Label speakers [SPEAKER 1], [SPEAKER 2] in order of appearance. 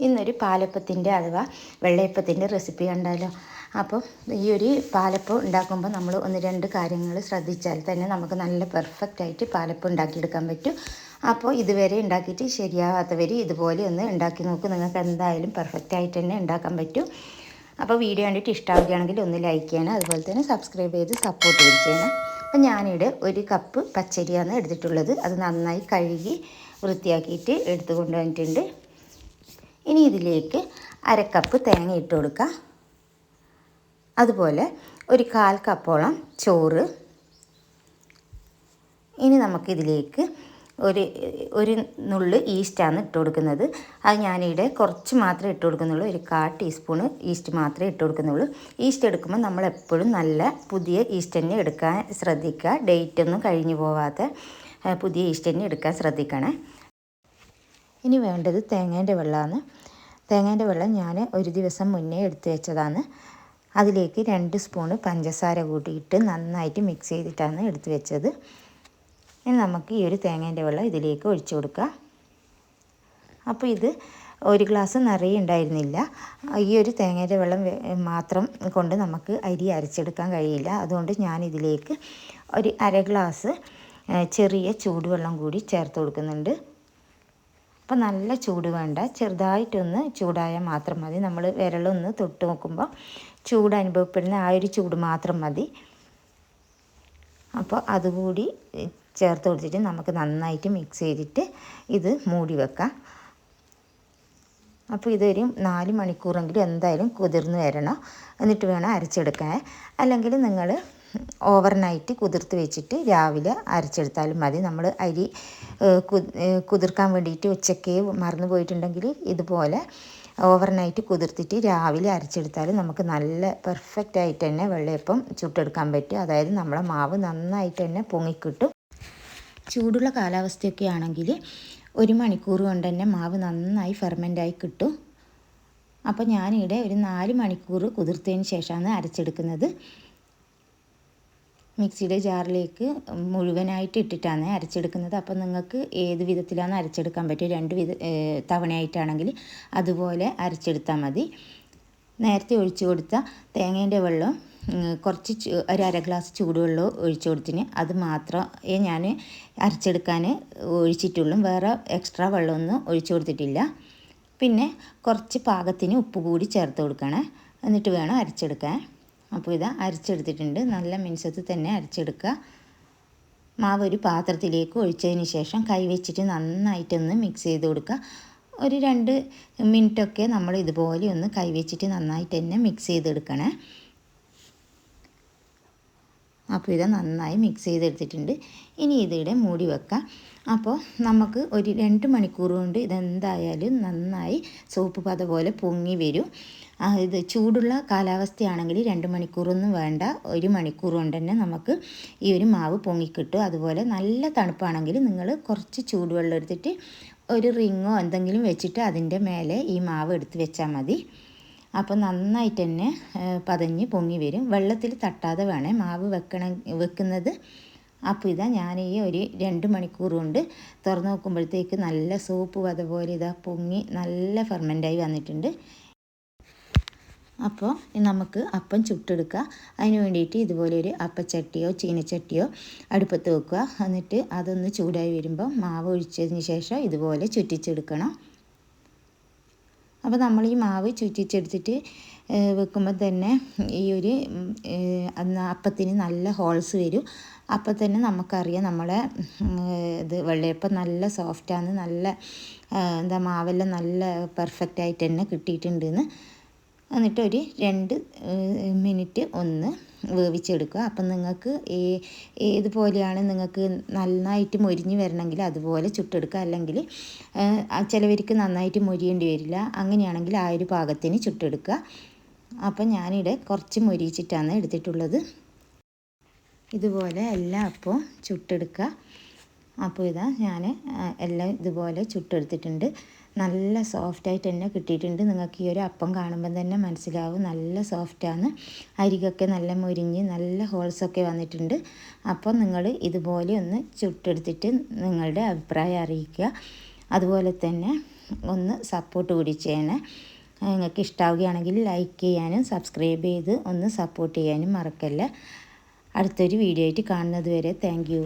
[SPEAKER 1] ഇന്നൊരു പാലപ്പത്തിന്റെ അഥവാ വെള്ളയപ്പത്തിന്റെ റെസിപ്പി കണ്ടാലോ? അപ്പോൾ ഈ ഒരു പാലപ്പം ഉണ്ടാക്കുമ്പോൾ നമ്മൾ ഒന്ന് രണ്ട് കാര്യങ്ങൾ ശ്രദ്ധിച്ചാൽ തന്നെ നമുക്ക് നല്ല പെർഫെക്റ്റ് ആയിട്ട് പാലപ്പം ഉണ്ടാക്കിയെടുക്കാൻ പറ്റും. അപ്പോൾ ഇതുവരെ ഉണ്ടാക്കിയിട്ട് ശരിയാവാത്തവർ ഇതുപോലെ ഒന്ന് ഉണ്ടാക്കി നോക്കും. നിങ്ങൾക്ക് എന്തായാലും പെർഫെക്റ്റ് ആയിട്ട് തന്നെ ഉണ്ടാക്കാൻ പറ്റും. അപ്പോൾ വീഡിയോ കണ്ടിട്ട് ഇഷ്ടമാവുകയാണെങ്കിൽ ഒന്ന് ലൈക്ക് ചെയ്യണം. അതുപോലെ തന്നെ സബ്സ്ക്രൈബ് ചെയ്ത് സപ്പോർട്ട് ചെയ്യണം. അപ്പോൾ ഞാനിവിടെ ഒരു കപ്പ് പച്ചരിയാണ് എടുത്തിട്ടുള്ളത്. അത് നന്നായി കഴുകി വൃത്തിയാക്കിയിട്ട് എടുത്തു കൊണ്ടുവന്നിട്ടുണ്ട് ഇനി ഇതിലേക്ക് അരക്കപ്പ് തേങ്ങ ഇട്ട് കൊടുക്കുക അതുപോലെ ഒരു കാൽ കപ്പോളം ചോറ്. ഇനി നമുക്കിതിലേക്ക് ഒരു ഒരു നുള്ളു ഈസ്റ്റാണ് ഇട്ട് കൊടുക്കുന്നത്. അത് ഞാനിവിടെ കുറച്ച് മാത്രമേ ഇട്ട് കൊടുക്കുന്നുള്ളൂ. ഒരു കാ ടീസ്പൂണ് ഈസ്റ്റ് മാത്രമേ ഇട്ട് കൊടുക്കുന്നുള്ളൂ. ഈസ്റ്റ് എടുക്കുമ്പോൾ നമ്മൾ എപ്പോഴും നല്ല പുതിയ ഈസ്റ്റ് തന്നെ എടുക്കാൻ ശ്രദ്ധിക്കുക. ഡേറ്റ് ഒന്നും കഴിഞ്ഞു പോവാത്ത പുതിയ ഈസ്റ്റ് തന്നെ എടുക്കാൻ ശ്രദ്ധിക്കണേ. ഇനി വേണ്ടത് തേങ്ങേന്റെ വെള്ളമാണ്. തേങ്ങേന്റെ വെള്ളം ഞാൻ ഒരു ദിവസം മുന്നേ എടുത്തു വെച്ചതാണ്. അതിലേക്ക് രണ്ട് സ്പൂണ് പഞ്ചസാര കൂട്ടിയിട്ട് നന്നായിട്ട് മിക്സ് ചെയ്തിട്ടാണ് എടുത്തു വെച്ചത്. ഇനി നമുക്ക് ഈ ഒരു തേങ്ങേന്റെ വെള്ളം ഇതിലേക്ക് ഒഴിച്ചു കൊടുക്കാം. അപ്പോൾ ഇത് ഒരു ഗ്ലാസ് നിറയെ ഉണ്ടായിരുന്നില്ല. ഈ ഒരു തേങ്ങയുടെ വെള്ളം മാത്രം കൊണ്ട് നമുക്ക് അരി അരച്ചെടുക്കാൻ കഴിയില്ല. അതുകൊണ്ട് ഞാൻ ഇതിലേക്ക് ഒരു അര ഗ്ലാസ് ചെറിയ ചൂടുവെള്ളം കൂടി ചേർത്ത് കൊടുക്കുന്നുണ്ട്. അപ്പോൾ നല്ല ചൂട് വേണ്ട. ചെറുതായിട്ടൊന്ന് ചൂടായാൽ മാത്രം മതി. നമ്മൾ വിരളൊന്ന് തൊട്ട് നോക്കുമ്പോൾ ചൂട് അനുഭവപ്പെടുന്ന ആ ഒരു ചൂട് മാത്രം മതി. അപ്പോൾ അതുകൂടി ചേർത്ത് കൊടുത്തിട്ട് നമുക്ക് നന്നായിട്ട് മിക്സ് ചെയ്തിട്ട് ഇത് മൂടി വെക്കാം. അപ്പോൾ ഇതൊരു നാല് മണിക്കൂറെങ്കിലും എന്തായാലും കുതിർന്ന് വരണം. എന്നിട്ട് വേണം അരച്ചെടുക്കാൻ. അല്ലെങ്കിൽ നിങ്ങൾ ഓവർനൈറ്റ് കുതിർത്ത് വെച്ചിട്ട് രാവിലെ അരച്ചെടുത്താലും മതി. നമ്മൾ അരി കുതിർക്കാൻ വേണ്ടിയിട്ട് ഉച്ചയ്ക്ക് മറന്നു പോയിട്ടുണ്ടെങ്കിൽ ഇതുപോലെ ഓവർനൈറ്റ് കുതിർത്തിട്ട് രാവിലെ അരച്ചെടുത്താൽ നമുക്ക് നല്ല പെർഫെക്റ്റ് ആയിട്ട് തന്നെ വെള്ളയപ്പം ചുട്ടെടുക്കാൻ പറ്റും. അതായത് നമ്മളെ മാവ് നന്നായിട്ട് തന്നെ പൊങ്ങിക്കിട്ടും. ചൂടുള്ള കാലാവസ്ഥയൊക്കെ ആണെങ്കിൽ ഒരു മണിക്കൂർ കൊണ്ട് തന്നെ മാവ് നന്നായി ഫെർമെന്റായി കിട്ടും. അപ്പോൾ ഞാനിവിടെ ഒരു നാല് മണിക്കൂർ കുതിർത്തതിന് ശേഷമാണ് അരച്ചെടുക്കുന്നത്. മിക്സിയുടെ ജാറിലേക്ക് മുഴുവനായിട്ട് ഇട്ടിട്ടാണ് അരച്ചെടുക്കുന്നത്. അപ്പോൾ നിങ്ങൾക്ക് ഏത് വിധത്തിലാണ് അരച്ചെടുക്കാൻ പറ്റുക രണ്ട് വിധ തവണയായിട്ടാണെങ്കിൽ അതുപോലെ അരച്ചെടുത്താൽ മതി. നേരത്തെ ഒഴിച്ചു കൊടുത്ത തേങ്ങേന്റെ വെള്ളം കുറച്ച് ഒരു അര ഗ്ലാസ് ചൂടുവെള്ളം ഒഴിച്ചു കൊടുത്തിന്. അത് മാത്രമേ ഞാൻ അരച്ചെടുക്കാൻ ഒഴിച്ചിട്ടുള്ളൂ. വേറെ എക്സ്ട്രാ വെള്ളമൊന്നും ഒഴിച്ചു കൊടുത്തിട്ടില്ല. പിന്നെ കുറച്ച് പാകത്തിന് ഉപ്പ് കൂടി ചേർത്ത് കൊടുക്കണേ. എന്നിട്ട് വേണം അരച്ചെടുക്കാൻ. അപ്പോൾ ഇത് അരച്ചെടുത്തിട്ടുണ്ട്. നല്ല മിനുസത്ത് തന്നെ അരച്ചെടുക്കുക. മാവ് ഒരു പാത്രത്തിലേക്ക് ഒഴിച്ചതിന് ശേഷം കൈവച്ചിട്ട് നന്നായിട്ടൊന്ന് മിക്സ് ചെയ്ത് കൊടുക്കുക. ഒരു രണ്ട് മിനിറ്റൊക്കെ നമ്മൾ ഇതുപോലെ ഒന്ന് കൈവച്ചിട്ട് നന്നായിട്ട് തന്നെ മിക്സ് ചെയ്തെടുക്കണേ. അപ്പോൾ ഇത് നന്നായി മിക്സ് ചെയ്തെടുത്തിട്ടുണ്ട്. ഇനി ഇതിവിടെ മൂടി വെക്കാം. അപ്പോൾ നമുക്ക് ഒരു രണ്ട് മണിക്കൂർ കൊണ്ട് ഇതെന്തായാലും നന്നായി സോപ്പ് പത പോലെ പൊങ്ങി വരും. ഇത് ചൂടുള്ള കാലാവസ്ഥയാണെങ്കിൽ രണ്ട് മണിക്കൂറൊന്നും വേണ്ട. ഒരു മണിക്കൂർ കൊണ്ട് തന്നെ നമുക്ക് ഈ ഒരു മാവ് പൊങ്ങിക്കിട്ടും. അതുപോലെ നല്ല തണുപ്പാണെങ്കിൽ നിങ്ങൾ കുറച്ച് ചൂടുവെള്ളം എടുത്തിട്ട് ഒരു റിങ്ങോ എന്തെങ്കിലും വെച്ചിട്ട് അതിന്റെ മേലെ ഈ മാവ് എടുത്ത് വെച്ചാൽ മതി. അപ്പോൾ നന്നായിട്ട് തന്നെ പതഞ്ഞ് പൊങ്ങി വരും. വെള്ളത്തിൽ തട്ടാതെ വേണേ മാവ് വെക്കണ വെക്കുന്നത്. അപ്പോൾ ഇതാ ഞാൻ ഈ ഒരു രണ്ട് മണിക്കൂർ കൊണ്ട് തുറന്ന് നോക്കുമ്പോഴത്തേക്ക് നല്ല സോപ്പ് അതുപോലെ പോലെ ഇതാ പൊങ്ങി നല്ല ഫെർമെന്റായി വന്നിട്ടുണ്ട്. അപ്പോൾ നമുക്ക് അപ്പം ചുട്ടെടുക്കുക അതിന് വേണ്ടിയിട്ട് ഇതുപോലെ ഒരു അപ്പച്ചട്ടിയോ ചീനച്ചട്ടിയോ അടുപ്പത്ത് വെക്കുക. എന്നിട്ട് അതൊന്ന് ചൂടായി വരുമ്പോൾ മാവ് ഒഴിച്ചതിന് ശേഷം ഇതുപോലെ ചുറ്റിച്ചെടുക്കണം. അപ്പോൾ നമ്മൾ ഈ മാവ് ചുറ്റിച്ചെടുത്തിട്ട് വെക്കുമ്പോൾ തന്നെ ഈ ഒരു അപ്പത്തിന് നല്ല ഹോൾസ് വരും. അപ്പം തന്നെ നമുക്കറിയാം നമ്മളെ ഇത് വെള്ളയപ്പം നല്ല സോഫ്റ്റാണ് നല്ല എന്താ മാവെല്ലാം നല്ല പെർഫെക്റ്റ് ആയിട്ട് തന്നെ കിട്ടിയിട്ടുണ്ടെന്ന്. എന്നിട്ട് ഒരു രണ്ട് മിനിറ്റ് ഒന്ന് വേവിച്ചെടുക്കുക. അപ്പം നിങ്ങൾക്ക് ഏതുപോലെയാണ് നിങ്ങൾക്ക് നന്നായിട്ട് മൊരിഞ്ഞ് വരണമെങ്കിൽ അതുപോലെ ചുട്ടെടുക്കുക. അല്ലെങ്കിൽ ചിലവർക്ക് നന്നായിട്ട് മൊരിയേണ്ടി വരില്ല. അങ്ങനെയാണെങ്കിൽ ആ ഒരു പാകത്തിന് ചുട്ടെടുക്കുക. അപ്പം ഞാനിവിടെ കുറച്ച് മൊരിച്ചിട്ടാണ് എടുത്തിട്ടുള്ളത്. ഇതുപോലെ എല്ലാം അപ്പോൾ ചുട്ടെടുക്കുക. അപ്പോൾ ഇതാ ഞാൻ എല്ലാം ഇതുപോലെ ചുട്ടെടുത്തിട്ടുണ്ട്. നല്ല സോഫ്റ്റായിട്ട് തന്നെ കിട്ടിയിട്ടുണ്ട്. നിങ്ങൾക്ക് ഈ ഒരു അപ്പം കാണുമ്പം തന്നെ മനസ്സിലാവും. നല്ല സോഫ്റ്റാണ്. അരികൊക്കെ നല്ല മുരിഞ്ഞ് നല്ല ഹോൾസൊക്കെ വന്നിട്ടുണ്ട്. അപ്പോൾ നിങ്ങൾ ഇതുപോലെ ഒന്ന് ചുട്ടെടുത്തിട്ട് നിങ്ങളുടെ അഭിപ്രായം അറിയിക്കുക. അതുപോലെ തന്നെ ഒന്ന് സപ്പോർട്ട് കൂടി ചെയ്യണേ. നിങ്ങൾക്ക് ഇഷ്ടാവുകയാണെങ്കിൽ ലൈക്ക് ചെയ്യാനും സബ്സ്ക്രൈബ് ചെയ്ത് ഒന്ന് സപ്പോർട്ട് ചെയ്യാനും മറക്കല്ല. അടുത്തൊരു വീഡിയോ ആയിട്ട് കാണുന്നത് വരെ. താങ്ക്